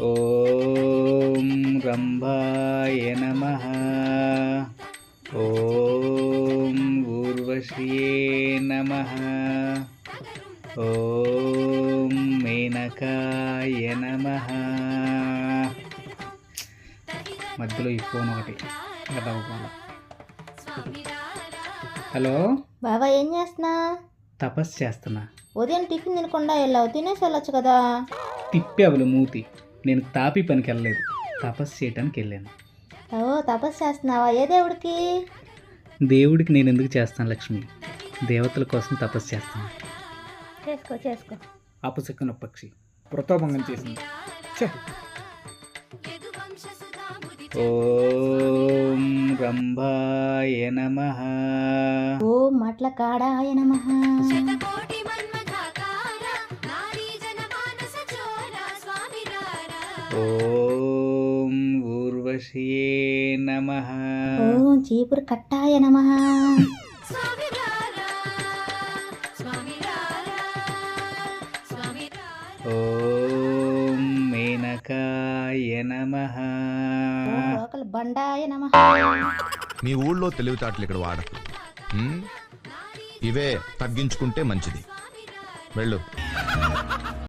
ఓం రంభాయ నమ. ఓం ఊర్వశ్రియే నమ. ఓం మేనకాయ నమ. మధ్యలో ఈ ఫోన్ ఒకటి. హలో? బాబా ఏం చేస్తున్నా? తపస్సు చేస్తున్నా. ఉదయం టిఫిన్ తినకుండా వెళ్ళావు తినేసి వెళ్ళొచ్చు కదా. తిప్పావులు మూతి. నేను తాపి పనికి వెళ్ళలేదు. తపస్సు చేయటానికి వెళ్ళాను. ఓ తపస్సు చేస్తున్నావా? ఏ దేవుడికి? దేవుడికి నేను ఎందుకు చేస్తాను లక్ష్మి? దేవతల కోసం తపస్సు చేస్తాను. చేసుకో చేసుకో. అపశకున పక్షి. ప్రతోభంగం చేసింది. ఛే! ఓం రంభాయ నమ. ఓ మట్ల కాడాయ నమ. ఓం ఊర్వశియే నమ. ఓ చీపురు కట్టాయ నమ. ఓం మేనకాయ నమ. లోకల్ బండాయ నమ. మీ ఊళ్ళో తెలివితేటలు ఇక్కడ వాడకు. ఉమ్? ఇవే తగ్గించుకుంటే మంచిది. వెళ్ళు.